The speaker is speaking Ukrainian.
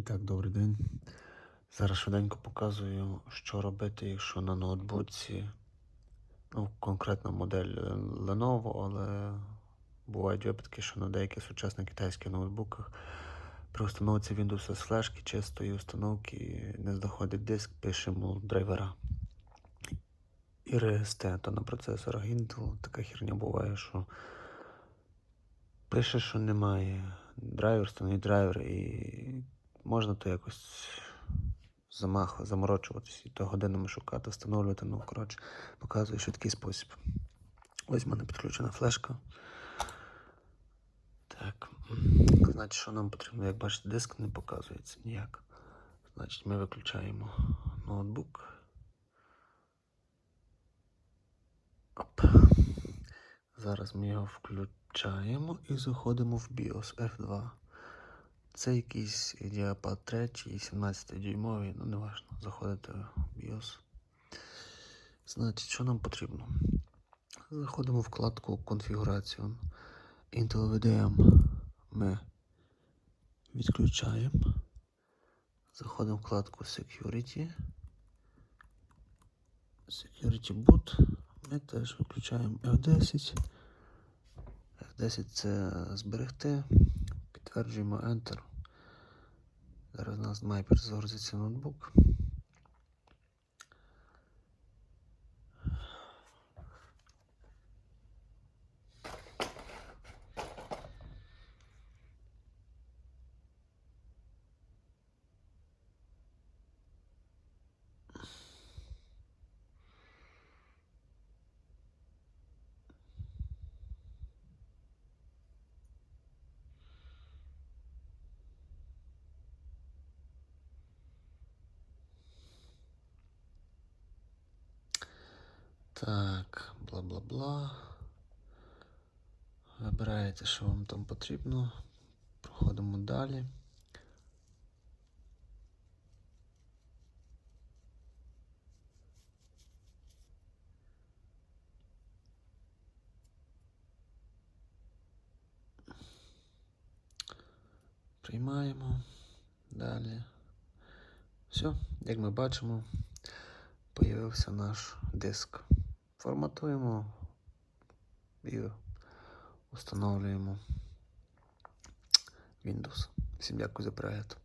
І так, добрий день. Зараз швиденько показую, що робити, якщо на ноутбуці, ну, конкретна модель е, Lenovo, але бувають випадки, що на деяких сучасних китайських ноутбуках при установці Windows з флешки чистої установки не знаходить диск, пишемо драйвера. І то на процесорах Intel така херня буває, що пише, що немає драйвер, встановить драйвер, і можна то якось замах, заморочуватись і то годинами шукати, встановлювати. Ну, коротше, показую швидкий спосіб. Ось в мене підключена флешка. Так. Значить, що нам потрібно? Як бачите, диск не показується ніяк. Значить, ми виключаємо ноутбук. Оп. Зараз ми його включаємо і заходимо в BIOS F2. Це якийсь діапад 3, 17 дюймовий, ну не важно. Заходите в BIOS. Значить, що нам потрібно? Заходимо в вкладку конфігурацію. Intel VDM ми відключаємо. Заходимо в вкладку Security. Security Boot. Ми теж виключаємо F10. F10 це зберегти. Підтверджуємо Enter. Зараз у нас має перезагрузитися ноутбук. Так, бла-бла-бла. Вибираєте, що вам там потрібно. Проходимо далі. Приймаємо. Далі. Все, як ми бачимо, появився наш диск. Форматуємо і встановлюємо Windows. Всім дякую за перегляд.